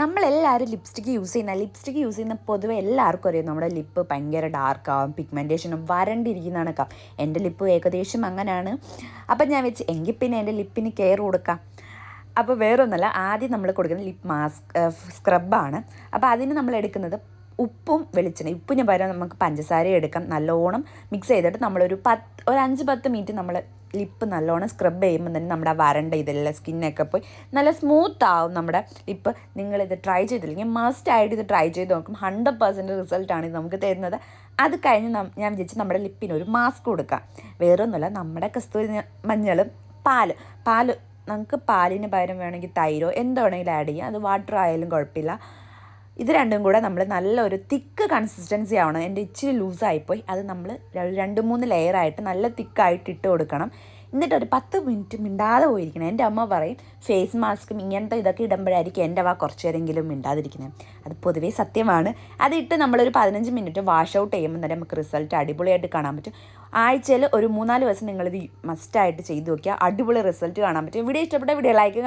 നമ്മളെല്ലാവരും lipstick use ചെയ്യുന്ന lipstick use ചെയ്യുന്ന പൊതുവെ എല്ലാവർക്കും അറിയാം. നമ്മുടെ ലിപ്പ് ഭയങ്കര ഡാർക്ക് ആവും പിഗ്മെന്റേഷനും വരണ്ടിരിക്കുന്നതാണ് കം എന്റെ ലിപ്പ് ഏകദേശം അങ്ങനെയാണ്. അപ്പം ഞാൻ വെച്ച് എങ്കിൽ പിന്നെ എന്റെ ലിപ്പിന് കെയർ കൊടുക്കാം. അപ്പോൾ വേറൊന്നുമല്ല ആദ്യം നമ്മൾ കൊടുക്കുന്നത് ലിപ്പ് മാസ്ക് സ്ക്രബാണ് അപ്പോൾ അതിന് നമ്മൾ എടുക്കുന്നത് ഉപ്പും വെളിച്ചെണ്ണ ഞാൻ പകരം നമുക്ക് പഞ്ചസാര എടുക്കാം. നല്ലോണം മിക്സ് ചെയ്തിട്ട് നമ്മളൊരു പത്ത് ഒരു അഞ്ച് പത്ത് മിനിറ്റ് നമ്മൾ ലിപ്പ് നല്ലോണം സ്ക്രബ് ചെയ്യുമ്പോൾ തന്നെ നമ്മുടെ ആ വരണ്ട ഇതെല്ലാം സ്കിന്നൊക്കെ പോയി നല്ല സ്മൂത്ത് ആവും നമ്മുടെ ലിപ്പ് നിങ്ങളിത് ട്രൈ ചെയ്തില്ലെങ്കിൽ മസ്റ്റ് ആയിട്ട് ഇത് ട്രൈ ചെയ്ത് നോക്കും. ഹൺഡ്രഡ് പെർസെന്റ് റിസൾട്ടാണ് ഇത് നമുക്ക് തരുന്നത്. അത് കഴിഞ്ഞ് ഞാൻ വിചാരിച്ച് നമ്മുടെ ലിപ്പിന് ഒരു മാസ്ക് കൊടുക്കാം. വേറെ ഒന്നുമില്ല നമ്മുടെ കസ്തൂരി മഞ്ഞളും പാൽ പാൽ നമുക്ക് പാലിന് പകരം വേണമെങ്കിൽ തൈരോ എന്ത് വേണമെങ്കിലും ആഡ് ചെയ്യാം. അത് വാട്ടർ ആയാലും കുഴപ്പമില്ല. ഇത് രണ്ടും കൂടെ നമ്മൾ നല്ലൊരു തിക്ക് കൺസിസ്റ്റൻസി ആവണം. എന്റെ ഇച്ചിരി ലൂസായിപ്പോയി അത് നമ്മൾ രണ്ട് മൂന്ന് ലെയറായിട്ട് നല്ല തിക്കായിട്ട് ഇട്ട് കൊടുക്കണം. എന്നിട്ട് ഒരു പത്ത് മിനിറ്റ് മിണ്ടാതെ പോയിരിക്കണം. എന്റെ അമ്മ പറയും ഫേസ് മാസ്കും ഇങ്ങനത്തെ ഇതൊക്കെ ഇടുമ്പോഴായിരിക്കും എന്റെ വാ കുറച്ച് നേരമെങ്കിലും മിണ്ടാതിരിക്കുന്നത് അത് പൊതുവേ സത്യമാണ്. അതിട്ട് നമ്മളൊരു പതിനഞ്ച് മിനിറ്റ് വാഷ് ഔട്ട് ചെയ്യുമ്പോൾ തന്നെ നമുക്ക് റിസൾട്ട് അടിപൊളിയായിട്ട് കാണാൻ പറ്റും. ആഴ്ചയിൽ ഒരു മൂന്നാൽ ദിവസം നിങ്ങളിത് മസ്റ്റായിട്ട് ചെയ്ത് നോക്കിയാൽ അടിപൊളി റിസൾട്ട് കാണാൻ പറ്റും. വീഡിയോ ഇഷ്ടപ്പെട്ട വീഡിയോ ലൈക്ക്